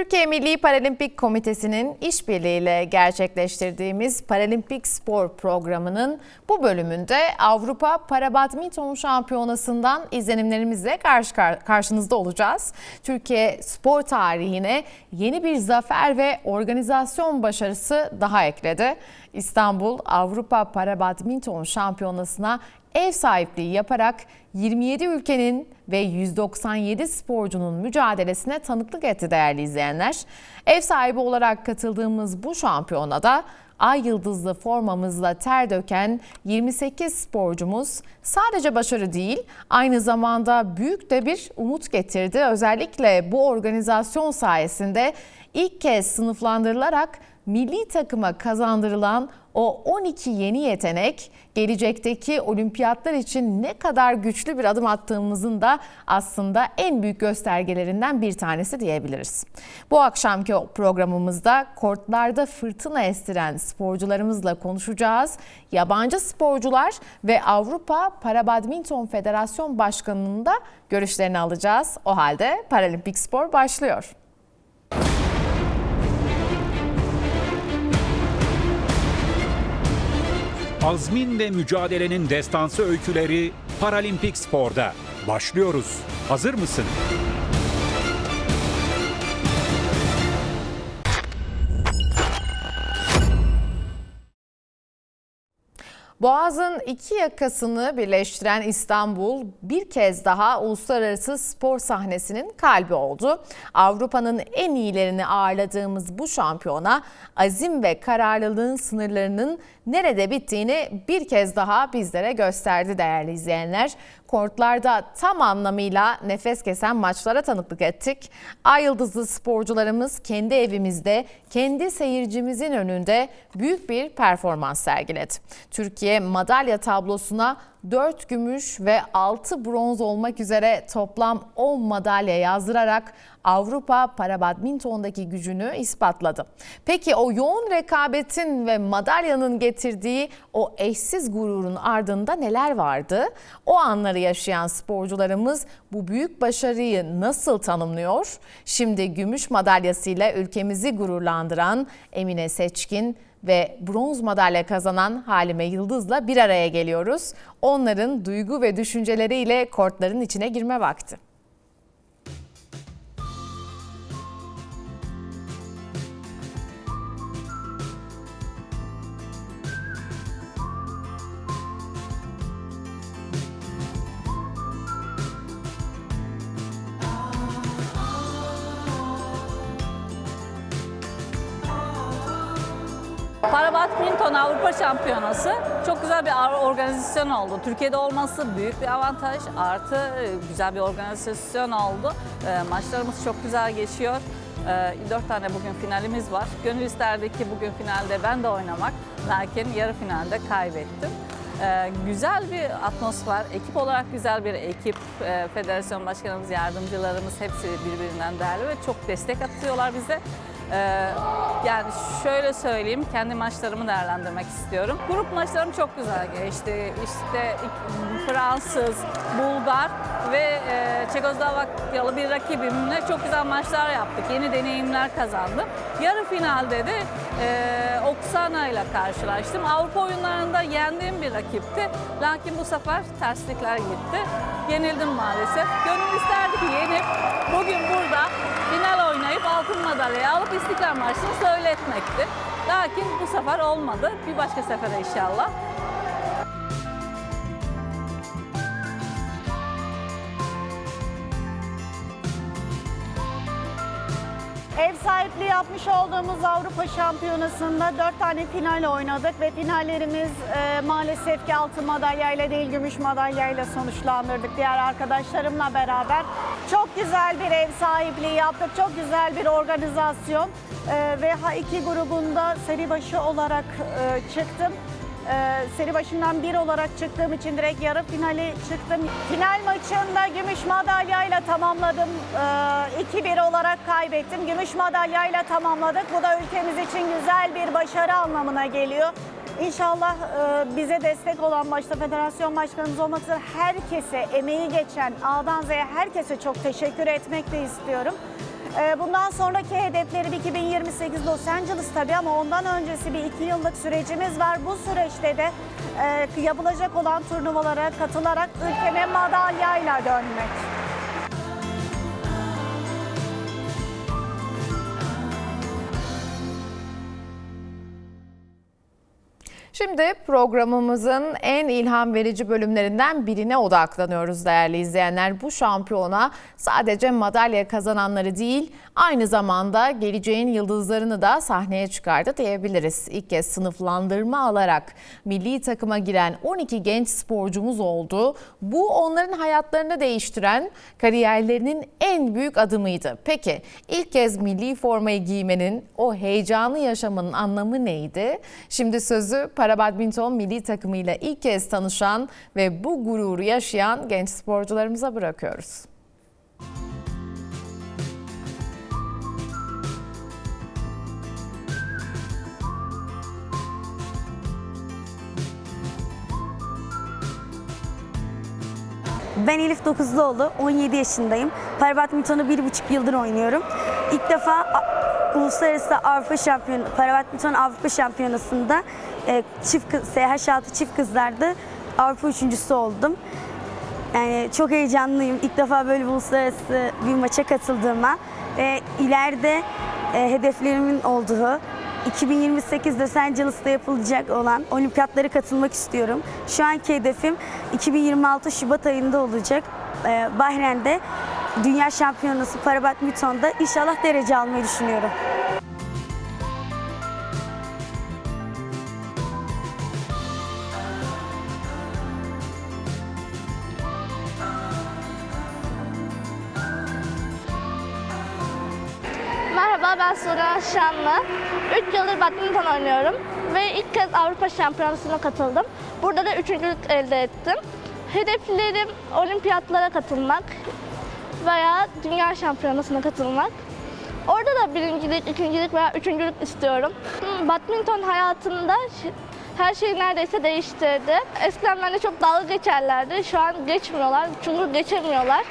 Türkiye Milli Paralimpik Komitesi'nin işbirliğiyle gerçekleştirdiğimiz Paralimpik Spor programının bu bölümünde Avrupa Para Badminton Şampiyonası'ndan izlenimlerimizle karşı karşınızda olacağız. Türkiye spor tarihine yeni bir zafer ve organizasyon başarısı daha ekledi. İstanbul Avrupa Para Badminton Şampiyonası'na ev sahipliği yaparak 27 ülkenin ve 197 sporcunun mücadelesine tanıklık etti değerli izleyenler. Ev sahibi olarak katıldığımız bu şampiyonada ay yıldızlı formamızla ter döken 28 sporcumuz sadece başarı değil aynı zamanda büyük de bir umut getirdi. Özellikle bu organizasyon sayesinde ilk kez sınıflandırılarak milli takıma kazandırılan o 12 yeni yetenek gelecekteki olimpiyatlar için ne kadar güçlü bir adım attığımızın da aslında en büyük göstergelerinden bir tanesi diyebiliriz. Bu akşamki programımızda kortlarda fırtına estiren sporcularımızla konuşacağız. Yabancı sporcular ve Avrupa Para Badminton Federasyon Başkanı'nın da görüşlerini alacağız. O halde Paralimpik Spor başlıyor. Azmin ve mücadelenin destansı öyküleri Paralimpik Spor'da. Başlıyoruz. Hazır mısın? Boğaz'ın iki yakasını birleştiren İstanbul bir kez daha uluslararası spor sahnesinin kalbi oldu. Avrupa'nın en iyilerini ağırladığımız bu şampiyona azim ve kararlılığın sınırlarının nerede bittiğini bir kez daha bizlere gösterdi değerli izleyenler. Kortlarda tam anlamıyla nefes kesen maçlara tanıklık ettik. Ay yıldızlı sporcularımız kendi evimizde, kendi seyircimizin önünde büyük bir performans sergiledi. Türkiye madalya tablosuna 4 gümüş ve 6 bronz olmak üzere toplam 10 madalya yazdırarak Avrupa para badmintondaki gücünü ispatladı. Peki o yoğun rekabetin ve madalyanın getirdiği o eşsiz gururun ardında neler vardı? O anları yaşayan sporcularımız bu büyük başarıyı nasıl tanımlıyor? Şimdi gümüş madalyasıyla ülkemizi gururlandıran Emine Seçkin ve bronz madalya kazanan Halime Yıldız'la bir araya geliyoruz. Onların duygu ve düşünceleriyle kortların içine girme vakti. Para Badminton Avrupa Şampiyonası çok güzel bir organizasyon oldu. Türkiye'de olması büyük bir avantaj. Artı e, güzel bir organizasyon oldu. E, maçlarımız çok güzel geçiyor. E, dört tane bugün finalimiz var. Gönül isterdi ki bugün finalde ben de oynamak. Lakin yarı finalde kaybettim. güzel bir atmosfer, ekip olarak güzel bir ekip. federasyon başkanımız, yardımcılarımız hepsi birbirinden değerli ve çok destek atıyorlar bize. Ee, yani şöyle söyleyeyim, kendi maçlarımı değerlendirmek istiyorum. Grup maçlarım çok güzel geçti. İşte Fransız, Bulgar ve e, Çekoslovakyalı bir rakibimle çok güzel maçlar yaptık. Yeni deneyimler kazandım. Yarı finalde de e, Oksana ile karşılaştım. Avrupa oyunlarında yendiğim bir rakipti. Lakin bu sefer terslikler gitti. Yenildim maalesef. Gönül isterdi ki yenip bugün burada oynayıp altın madalyayı alıp İstiklal Marşı'nı söyletmekti. Lakin bu sefer olmadı. Bir başka sefere inşallah. Sahipliği yapmış olduğumuz Avrupa Şampiyonası'nda dört tane final oynadık ve finallerimiz e, maalesef ki altın madalyayla değil gümüş madalyayla sonuçlandırdık diğer arkadaşlarımla beraber. Çok güzel bir ev sahipliği yaptık, çok güzel bir organizasyon e, ve H2 grubunda seri başı olarak e, çıktım. Ee, seri başından bir olarak çıktığım için direkt yarı finali çıktım. Final maçında gümüş madalyayla tamamladım. Ee, 2-1 olarak kaybettim. Gümüş madalyayla tamamladık. Bu da ülkemiz için güzel bir başarı anlamına geliyor. İnşallah e, bize destek olan başta federasyon başkanımız olmak üzere herkese, emeği geçen A'dan Z'ye herkese çok teşekkür etmek de istiyorum. Ee, Bundan sonraki hedeflerim 2028 Los Angeles tabii ama ondan öncesi bir iki yıllık sürecimiz var. Bu süreçte de e, yapılacak olan turnuvalara katılarak ülkeme madalyayla dönmek. Şimdi programımızın en ilham verici bölümlerinden birine odaklanıyoruz değerli izleyenler. Bu şampiyona sadece madalya kazananları değil, aynı zamanda geleceğin yıldızlarını da sahneye çıkardı diyebiliriz. İlk kez sınıflandırma alarak milli takıma giren 12 genç sporcumuz oldu. Bu onların hayatlarını değiştiren kariyerlerinin en büyük adımıydı. Peki ilk kez milli formayı giymenin, o heyecanı yaşamanın anlamı neydi? Şimdi sözü para badminton milli takımıyla ilk kez tanışan ve bu gururu yaşayan genç sporcularımıza bırakıyoruz. Ben Elif Dokuzluoğlu, 17 yaşındayım. Para badmintonu bir buçuk yıldır oynuyorum. İlk defa Uluslararası Avrupa Şampiyonu, Para badminton Avrupa Şampiyonası'nda e, çift kız, SH6 çift kızlarda Avrupa üçüncüsü oldum. Yani çok heyecanlıyım. İlk defa böyle bir uluslararası bir maça katıldığıma ve ileride e, hedeflerimin olduğu 2028 Los Angeles'ta yapılacak olan olimpiyatlara katılmak istiyorum. Şu anki hedefim 2026 Şubat ayında olacak. E, Bahreyn'de Dünya Şampiyonası para badmintonda inşallah derece almayı düşünüyorum. Ben Sura Şanlı. 3 yıldır badminton oynuyorum ve ilk kez Avrupa Şampiyonası'na katıldım. Burada da üçüncülük elde ettim. Hedeflerim olimpiyatlara katılmak veya Dünya Şampiyonası'na katılmak. Orada da birincilik, ikincilik veya üçüncülük istiyorum. Badminton hayatımda her şeyi neredeyse değiştirdi. Eskiden bende çok dalga geçerlerdi. Şu an geçmiyorlar çünkü geçemiyorlar.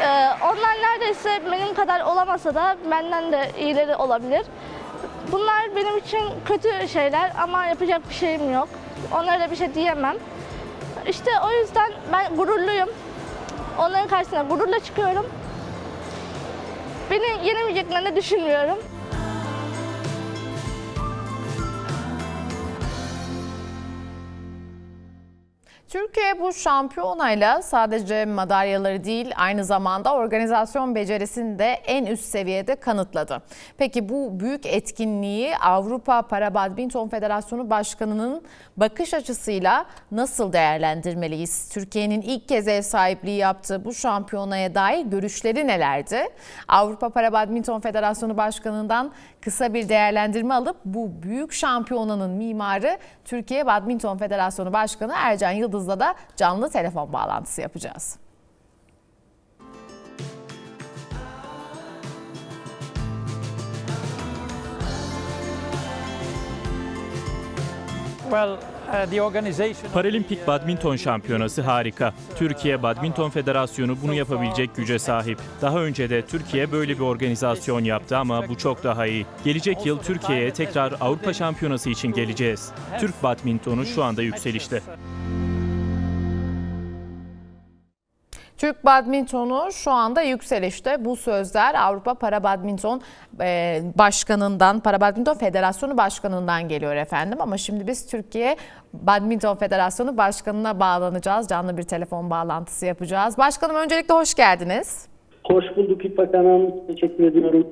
Ee, onlar neredeyse benim kadar olamasa da benden de iyileri olabilir. Bunlar benim için kötü şeyler ama yapacak bir şeyim yok. Onlara da bir şey diyemem. İşte o yüzden ben gururluyum. Onların karşısına gururla çıkıyorum. Beni yenemeyeceklerini düşünmüyorum. Türkiye bu şampiyonayla sadece madalyaları değil aynı zamanda organizasyon becerisini de en üst seviyede kanıtladı. Peki bu büyük etkinliği Avrupa Para Badminton Federasyonu Başkanı'nın bakış açısıyla nasıl değerlendirmeliyiz? Türkiye'nin ilk kez ev sahipliği yaptığı bu şampiyonaya dair görüşleri nelerdi? Avrupa Para Badminton Federasyonu Başkanı'ndan kısa bir değerlendirme alıp bu büyük şampiyonanın mimarı Türkiye Badminton Federasyonu Başkanı Ercan Yıldız'la da canlı telefon bağlantısı yapacağız. Paralimpik Badminton Şampiyonası harika. Türkiye Badminton Federasyonu bunu yapabilecek güce sahip. Daha önce de Türkiye böyle bir organizasyon yaptı ama bu çok daha iyi. Gelecek yıl Türkiye'ye tekrar Avrupa Şampiyonası için geleceğiz. Türk badmintonu şu anda yükselişte. Türk badmintonu şu anda yükselişte. Bu sözler Avrupa Para Badminton e, Başkanı'ndan, Para Badminton Federasyonu Başkanı'ndan geliyor efendim. Ama şimdi biz Türkiye Badminton Federasyonu Başkanı'na bağlanacağız. Canlı bir telefon bağlantısı yapacağız. Başkanım öncelikle hoş geldiniz. Hoş bulduk İpek Hanım. Teşekkür ediyorum.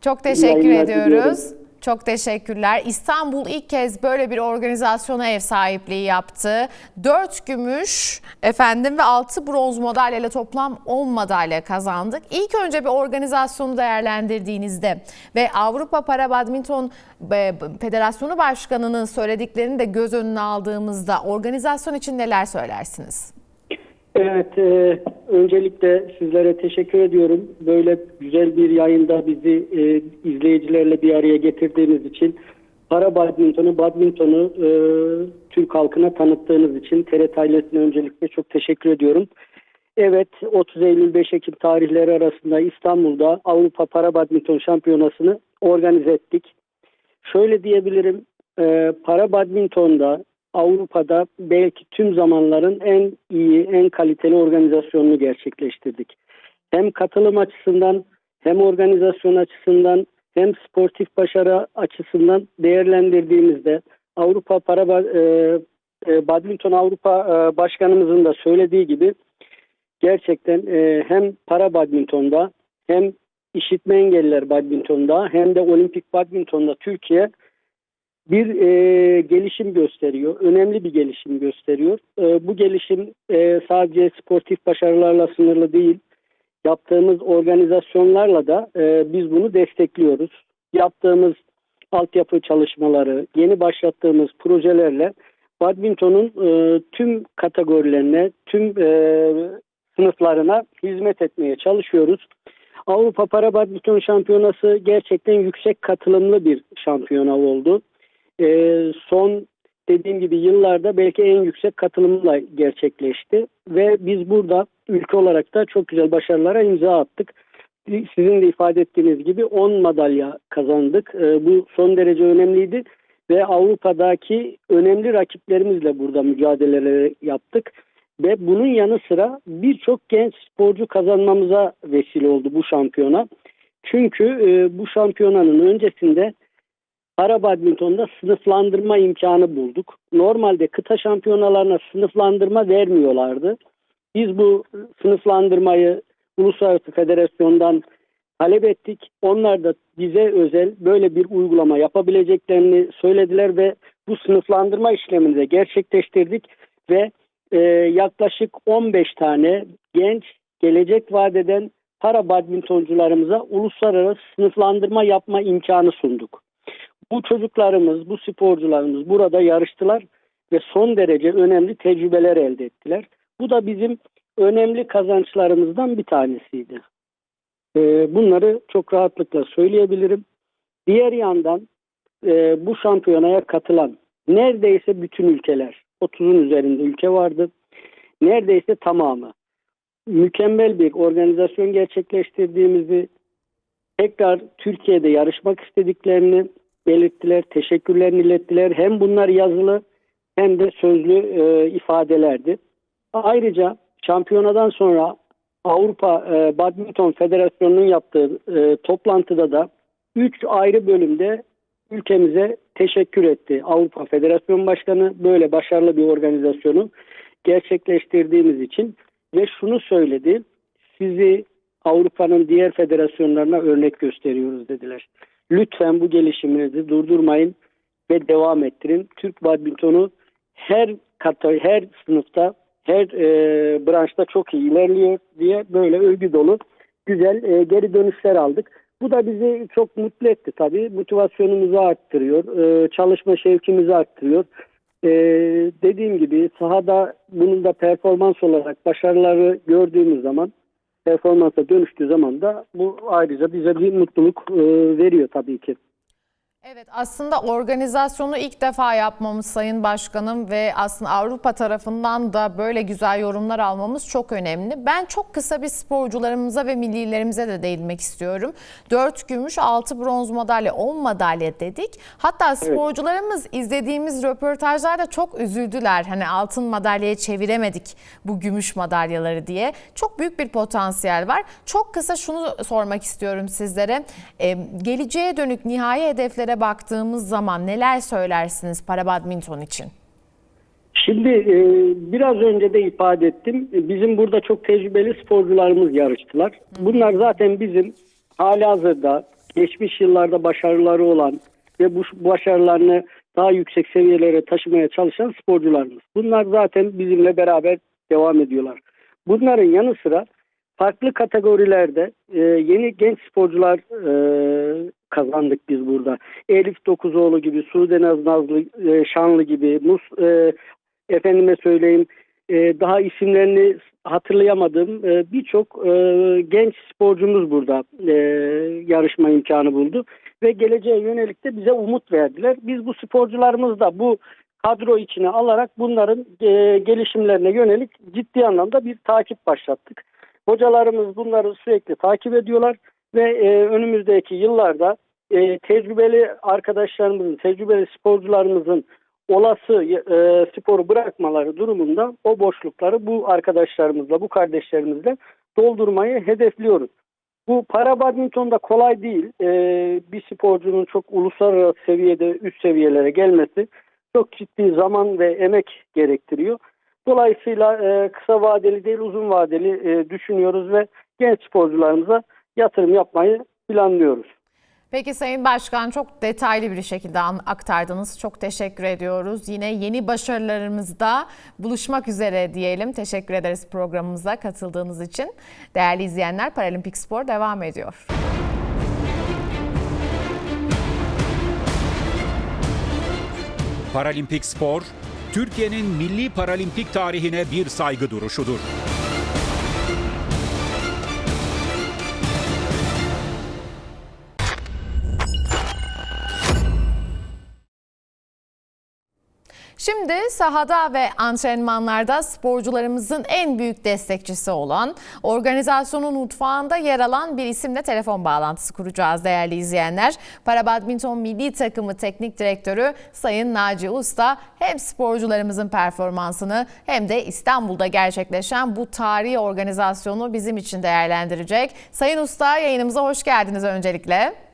Çok teşekkür ediyoruz. diliyorum. Çok teşekkürler. İstanbul ilk kez böyle bir organizasyona ev sahipliği yaptı. 4 gümüş efendim ve 6 bronz madalyayla toplam 10 madalya kazandık. İlk önce bir organizasyonu değerlendirdiğinizde ve Avrupa Para Badminton e, Federasyonu Başkanı'nın söylediklerini de göz önüne aldığımızda organizasyon için neler söylersiniz? Evet, e, öncelikle sizlere teşekkür ediyorum. Böyle güzel bir yayında bizi e, izleyicilerle bir araya getirdiğiniz için, para badmintonu, badmintonu e, Türk halkına tanıttığınız için TRT ailesine öncelikle çok teşekkür ediyorum. Evet 30 Eylül 5 Ekim tarihleri arasında İstanbul'da Avrupa Para Badminton Şampiyonası'nı organize ettik. Şöyle diyebilirim e, para badmintonda Avrupa'da belki tüm zamanların en iyi, en kaliteli organizasyonunu gerçekleştirdik. Hem katılım açısından hem organizasyon açısından hem sportif başarı açısından değerlendirdiğimizde Avrupa Para e, e, Badminton Avrupa e, Başkanımızın da söylediği gibi gerçekten e, hem para badmintonda hem işitme engelliler badmintonda hem de olimpik badmintonda Türkiye bir e, gelişim gösteriyor. Önemli bir gelişim gösteriyor. E, bu gelişim e, sadece sportif başarılarla sınırlı değil. Yaptığımız organizasyonlarla da e, biz bunu destekliyoruz. Yaptığımız altyapı çalışmaları, yeni başlattığımız projelerle badmintonun e, tüm kategorilerine, tüm e, sınıflarına hizmet etmeye çalışıyoruz. Avrupa Para Badminton Şampiyonası gerçekten yüksek katılımlı bir şampiyona oldu. Ee, son dediğim gibi yıllarda belki en yüksek katılımla gerçekleşti ve biz burada ülke olarak da çok güzel başarılara imza attık. Sizin de ifade ettiğiniz gibi 10 madalya kazandık. Ee, bu son derece önemliydi ve Avrupa'daki önemli rakiplerimizle burada mücadeleleri yaptık ve bunun yanı sıra birçok genç sporcu kazanmamıza vesile oldu bu şampiyona. Çünkü e, bu şampiyonanın öncesinde para badmintonda sınıflandırma imkanı bulduk. Normalde kıta şampiyonalarına sınıflandırma vermiyorlardı. Biz bu sınıflandırmayı Uluslararası Federasyon'dan talep ettik. Onlar da bize özel böyle bir uygulama yapabileceklerini söylediler ve bu sınıflandırma işlemini de gerçekleştirdik ve e, yaklaşık 15 tane genç gelecek vadeden para badmintoncularımıza uluslararası sınıflandırma yapma imkanı sunduk. Bu çocuklarımız, bu sporcularımız burada yarıştılar ve son derece önemli tecrübeler elde ettiler. Bu da bizim önemli kazançlarımızdan bir tanesiydi. E, bunları çok rahatlıkla söyleyebilirim. Diğer yandan e, bu şampiyonaya katılan neredeyse bütün ülkeler, 30'un üzerinde ülke vardı. Neredeyse tamamı mükemmel bir organizasyon gerçekleştirdiğimizi, tekrar Türkiye'de yarışmak istediklerini belirttiler, teşekkürlerini ilettiler. Hem bunlar yazılı hem de sözlü e, ifadelerdi. Ayrıca şampiyonadan sonra Avrupa e, Badminton Federasyonu'nun yaptığı e, toplantıda da 3 ayrı bölümde ülkemize teşekkür etti. Avrupa Federasyon Başkanı böyle başarılı bir organizasyonu gerçekleştirdiğimiz için ve şunu söyledi. Sizi Avrupa'nın diğer federasyonlarına örnek gösteriyoruz dediler. Lütfen bu gelişiminizi durdurmayın ve devam ettirin. Türk badmintonu her kata, her sınıfta, her e, branşta çok iyi ilerliyor diye böyle övgü dolu güzel e, geri dönüşler aldık. Bu da bizi çok mutlu etti tabii. Motivasyonumuzu arttırıyor, e, çalışma şevkimizi arttırıyor. E, dediğim gibi sahada bunun da performans olarak başarıları gördüğümüz zaman performansa dönüştüğü zaman da bu ayrıca bize bir mutluluk e, veriyor tabii ki. Evet aslında organizasyonu ilk defa yapmamız Sayın Başkanım ve aslında Avrupa tarafından da böyle güzel yorumlar almamız çok önemli. Ben çok kısa bir sporcularımıza ve millilerimize de değinmek istiyorum. 4 gümüş, 6 bronz madalya, 10 madalya dedik. Hatta sporcularımız izlediğimiz röportajlarda çok üzüldüler. Hani altın madalyaya çeviremedik bu gümüş madalyaları diye. Çok büyük bir potansiyel var. Çok kısa şunu sormak istiyorum sizlere. Ee, geleceğe dönük nihai hedeflere baktığımız zaman neler söylersiniz para badminton için? Şimdi e, biraz önce de ifade ettim. Bizim burada çok tecrübeli sporcularımız yarıştılar. Bunlar zaten bizim hali hazırda geçmiş yıllarda başarıları olan ve bu başarılarını daha yüksek seviyelere taşımaya çalışan sporcularımız. Bunlar zaten bizimle beraber devam ediyorlar. Bunların yanı sıra farklı kategorilerde e, yeni genç sporcular e, kazandık biz burada. Elif Dokuzoğlu gibi, Sude Naz Nazlı e, Şanlı gibi, Mus, e, efendime söyleyeyim e, daha isimlerini hatırlayamadığım e, birçok e, genç sporcumuz burada e, yarışma imkanı buldu ve geleceğe yönelik de bize umut verdiler. Biz bu sporcularımız da bu kadro içine alarak bunların e, gelişimlerine yönelik ciddi anlamda bir takip başlattık. Hocalarımız bunları sürekli takip ediyorlar ve e, önümüzdeki yıllarda e, tecrübeli arkadaşlarımızın, tecrübeli sporcularımızın olası e, sporu bırakmaları durumunda o boşlukları bu arkadaşlarımızla, bu kardeşlerimizle doldurmayı hedefliyoruz. Bu para badmintonda kolay değil. E, bir sporcunun çok uluslararası seviyede üst seviyelere gelmesi çok ciddi zaman ve emek gerektiriyor. Dolayısıyla e, kısa vadeli değil uzun vadeli e, düşünüyoruz ve genç sporcularımıza yatırım yapmayı planlıyoruz. Peki Sayın Başkan çok detaylı bir şekilde aktardınız. Çok teşekkür ediyoruz. Yine yeni başarılarımızda buluşmak üzere diyelim. Teşekkür ederiz programımıza katıldığınız için. Değerli izleyenler Paralimpik Spor devam ediyor. Paralimpik spor, Türkiye'nin milli paralimpik tarihine bir saygı duruşudur. Şimdi sahada ve antrenmanlarda sporcularımızın en büyük destekçisi olan, organizasyonun mutfağında yer alan bir isimle telefon bağlantısı kuracağız değerli izleyenler. Para Badminton Milli Takımı Teknik Direktörü Sayın Naci Usta hem sporcularımızın performansını hem de İstanbul'da gerçekleşen bu tarihi organizasyonu bizim için değerlendirecek. Sayın Usta yayınımıza hoş geldiniz öncelikle.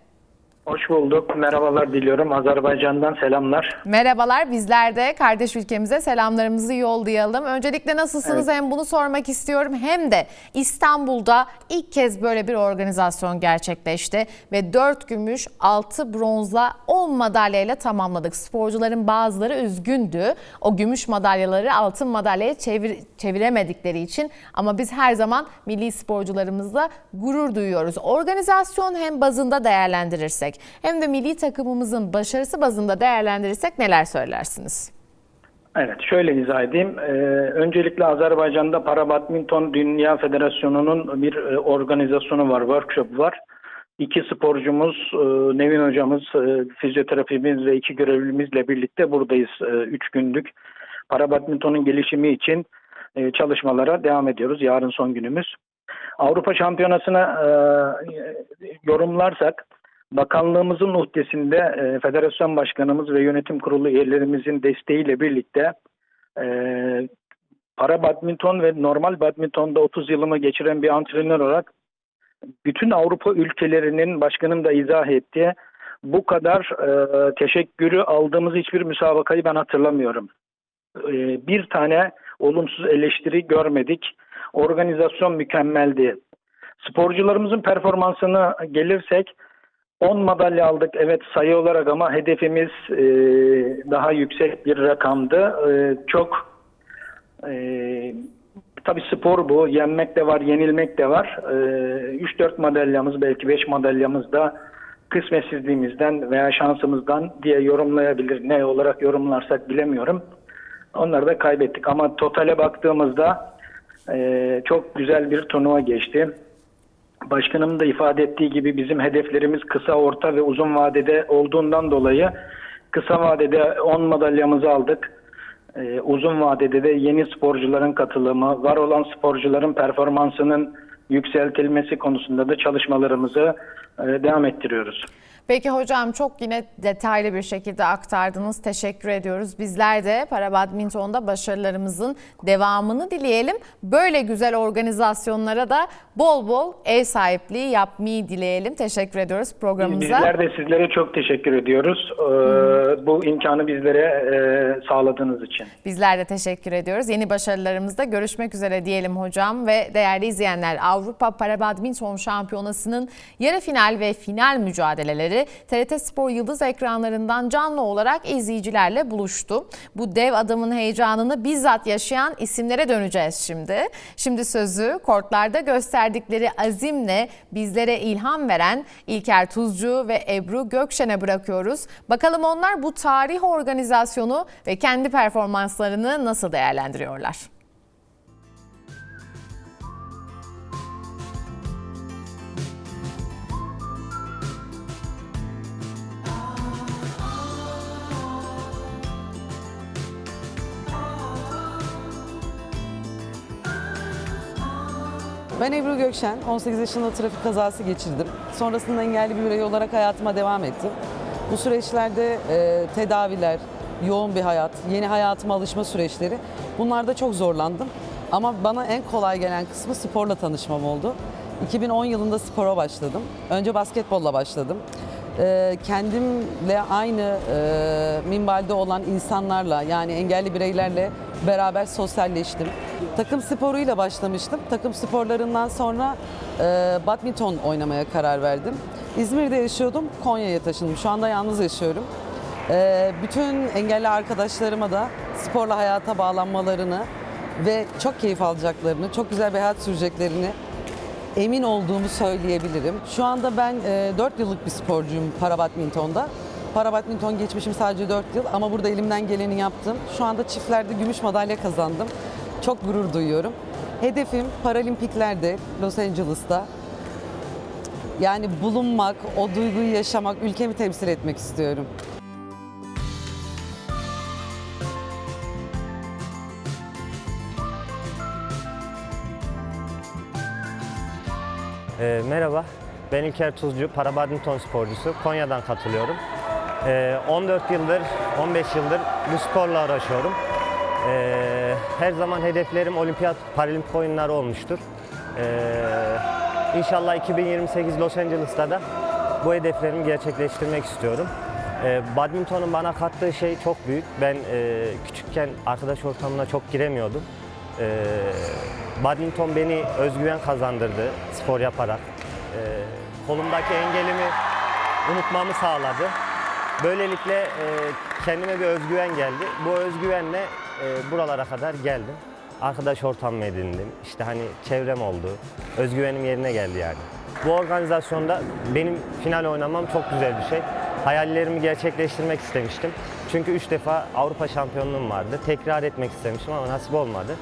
Hoş bulduk. Merhabalar diliyorum. Azerbaycan'dan selamlar. Merhabalar bizler de kardeş ülkemize selamlarımızı yollayalım. Öncelikle nasılsınız hem bunu sormak istiyorum hem de İstanbul'da ilk kez böyle bir organizasyon gerçekleşti ve 4 gümüş 6 bronzla 10 madalyayla tamamladık. Sporcuların bazıları üzgündü. O gümüş madalyaları altın madalyaya çevir, çeviremedikleri için ama biz her zaman milli sporcularımızla gurur duyuyoruz. Organizasyon hem bazında değerlendirirsek hem de milli takımımızın başarısı bazında değerlendirirsek neler söylersiniz? Evet, şöyle izah edeyim. Ee, öncelikle Azerbaycan'da Para Badminton Dünya Federasyonu'nun bir e, organizasyonu var, workshop var. İki sporcumuz, e, Nevin hocamız, e, fizyoterapimiz ve iki görevlimizle birlikte buradayız. E, üç günlük para badmintonun gelişimi için e, çalışmalara devam ediyoruz. Yarın son günümüz. Avrupa Şampiyonası'na e, yorumlarsak, Bakanlığımızın uhdesinde e, Federasyon Başkanımız ve Yönetim Kurulu üyelerimizin desteğiyle birlikte e, para badminton ve normal badmintonda 30 yılımı geçiren bir antrenör olarak bütün Avrupa ülkelerinin başkanım da izah etti. Bu kadar e, teşekkürü aldığımız hiçbir müsabakayı ben hatırlamıyorum. E, bir tane olumsuz eleştiri görmedik. Organizasyon mükemmeldi. Sporcularımızın performansına gelirsek 10 madalya aldık evet sayı olarak ama hedefimiz e, daha yüksek bir rakamdı. E, çok e, tabi spor bu. Yenmek de var, yenilmek de var. E, 3-4 madalyamız belki 5 madalyamız da kısmetsizliğimizden veya şansımızdan diye yorumlayabilir. Ne olarak yorumlarsak bilemiyorum. Onları da kaybettik ama totale baktığımızda e, çok güzel bir turnuva geçti. Başkanım da ifade ettiği gibi bizim hedeflerimiz kısa, orta ve uzun vadede olduğundan dolayı kısa vadede 10 madalyamızı aldık. Ee, uzun vadede de yeni sporcuların katılımı, var olan sporcuların performansının yükseltilmesi konusunda da çalışmalarımızı e, devam ettiriyoruz. Peki hocam çok yine detaylı bir şekilde aktardınız. Teşekkür ediyoruz. Bizler de para badmintonda başarılarımızın devamını dileyelim. Böyle güzel organizasyonlara da bol bol ev sahipliği yapmayı dileyelim. Teşekkür ediyoruz programımıza. Bizler de sizlere çok teşekkür ediyoruz. Ee, bu imkanı bizlere e, sağladığınız için. Bizler de teşekkür ediyoruz. Yeni başarılarımızda görüşmek üzere diyelim hocam ve değerli izleyenler Avrupa Para Badminton Şampiyonası'nın yarı final ve final mücadeleleri TRT Spor Yıldız ekranlarından canlı olarak izleyicilerle buluştu. Bu dev adamın heyecanını bizzat yaşayan isimlere döneceğiz şimdi. Şimdi sözü kortlarda gösterdikleri azimle bizlere ilham veren İlker Tuzcu ve Ebru Gökşen'e bırakıyoruz. Bakalım onlar bu tarih organizasyonu ve kendi performanslarını nasıl değerlendiriyorlar? Ben Ebru Gökşen, 18 yaşında trafik kazası geçirdim. Sonrasında engelli bir birey olarak hayatıma devam ettim. Bu süreçlerde e, tedaviler, yoğun bir hayat, yeni hayatıma alışma süreçleri bunlarda çok zorlandım. Ama bana en kolay gelen kısmı sporla tanışmam oldu. 2010 yılında spora başladım. Önce basketbolla başladım. Ee, kendimle aynı e, minvalde olan insanlarla yani engelli bireylerle beraber sosyalleştim. Takım sporuyla başlamıştım. Takım sporlarından sonra e, badminton oynamaya karar verdim. İzmir'de yaşıyordum, Konya'ya taşındım. Şu anda yalnız yaşıyorum. Ee, bütün engelli arkadaşlarıma da sporla hayata bağlanmalarını ve çok keyif alacaklarını, çok güzel bir hayat süreceklerini emin olduğumu söyleyebilirim. Şu anda ben e, 4 yıllık bir sporcuyum para badmintonda. Para badminton geçmişim sadece 4 yıl ama burada elimden geleni yaptım. Şu anda çiftlerde gümüş madalya kazandım. Çok gurur duyuyorum. Hedefim Paralimpiklerde Los Angeles'ta yani bulunmak, o duyguyu yaşamak, ülkemi temsil etmek istiyorum. Ee, merhaba, ben İlker Tuzcu, para badminton sporcusu. Konya'dan katılıyorum. Ee, 14 yıldır, 15 yıldır bu sporla uğraşıyorum. Ee, her zaman hedeflerim olimpiyat, paralimpik oyunlar olmuştur. Ee, inşallah 2028 Los Angeles'ta da bu hedeflerimi gerçekleştirmek istiyorum. Ee, badmintonun bana kattığı şey çok büyük. Ben e, küçükken arkadaş ortamına çok giremiyordum. Ee, badminton beni özgüven kazandırdı spor yaparak. Ee, kolumdaki engelimi unutmamı sağladı. Böylelikle e, kendime bir özgüven geldi. Bu özgüvenle e, buralara kadar geldim. Arkadaş ortamı edindim. İşte hani çevrem oldu. Özgüvenim yerine geldi yani. Bu organizasyonda benim final oynamam çok güzel bir şey. Hayallerimi gerçekleştirmek istemiştim. Çünkü üç defa Avrupa şampiyonluğum vardı. Tekrar etmek istemiştim ama nasip olmadı.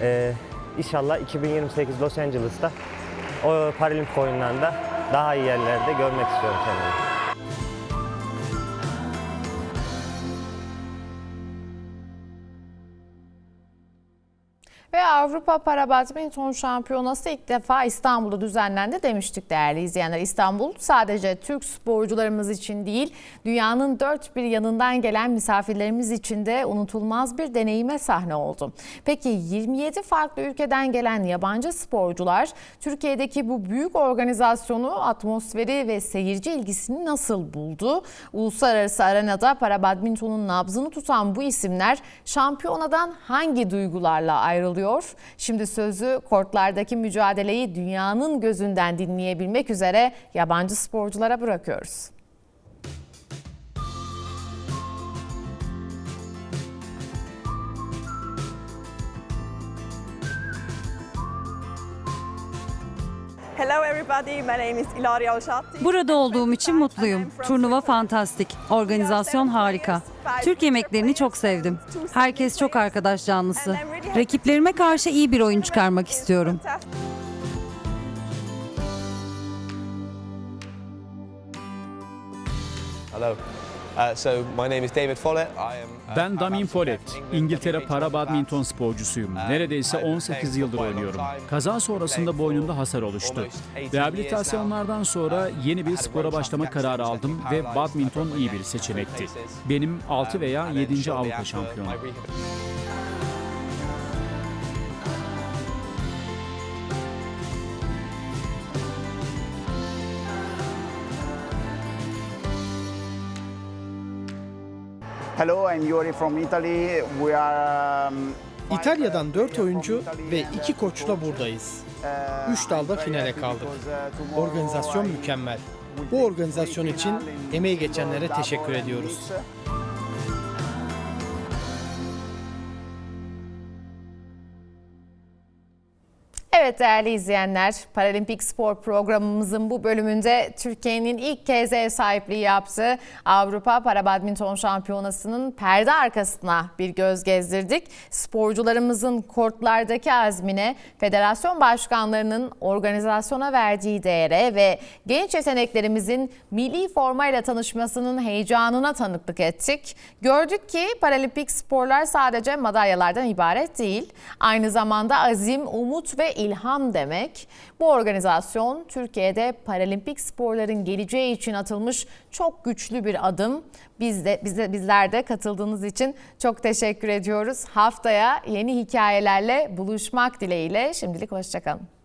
Ee, inşallah 2028 Los Angeles'ta o paralimpik oyunlarında daha iyi yerlerde görmek istiyorum kendimi. Ve Avrupa Para Badminton Şampiyonası ilk defa İstanbul'da düzenlendi demiştik değerli izleyenler. İstanbul sadece Türk sporcularımız için değil, dünyanın dört bir yanından gelen misafirlerimiz için de unutulmaz bir deneyime sahne oldu. Peki 27 farklı ülkeden gelen yabancı sporcular Türkiye'deki bu büyük organizasyonu, atmosferi ve seyirci ilgisini nasıl buldu? Uluslararası arenada para badmintonun nabzını tutan bu isimler şampiyonadan hangi duygularla ayrılıyor? Şimdi sözü kortlardaki mücadeleyi dünyanın gözünden dinleyebilmek üzere yabancı sporculara bırakıyoruz. Hello everybody, my name is Ilaria Oshati. Burada olduğum için mutluyum. Turnuva fantastik. Organizasyon harika. Türk yemeklerini çok sevdim. Herkes çok arkadaş canlısı. Rakiplerime karşı iyi bir oyun çıkarmak istiyorum. Hello. Uh, so my name is David Follett. I am uh, Ben Damien Follett, İngiltere para badminton sporcusuyum. Neredeyse 18 yıldır oynuyorum. Kaza sonrasında boynumda hasar oluştu. Rehabilitasyonlardan sonra yeni bir spora başlama kararı aldım ve badminton iyi bir seçenekti. Benim 6 veya 7. Avrupa şampiyonu. Hello, I'm Yuri from Italy. We are um, İtalya'dan 4 oyuncu ve 2 koçla buradayız. 3 dalda finale kaldık. Organizasyon mükemmel. Bu organizasyon için emeği geçenlere teşekkür ediyoruz. Evet değerli izleyenler, Paralimpik Spor programımızın bu bölümünde Türkiye'nin ilk kez ev sahipliği yaptığı Avrupa Para Badminton Şampiyonası'nın perde arkasına bir göz gezdirdik. Sporcularımızın kortlardaki azmine, federasyon başkanlarının organizasyona verdiği değere ve genç yeteneklerimizin milli formayla tanışmasının heyecanına tanıklık ettik. Gördük ki paralimpik sporlar sadece madalyalardan ibaret değil. Aynı zamanda azim, umut ve ilerleme ilham demek. Bu organizasyon Türkiye'de paralimpik sporların geleceği için atılmış çok güçlü bir adım. Biz de bize bizler de katıldığınız için çok teşekkür ediyoruz. Haftaya yeni hikayelerle buluşmak dileğiyle şimdilik hoşçakalın.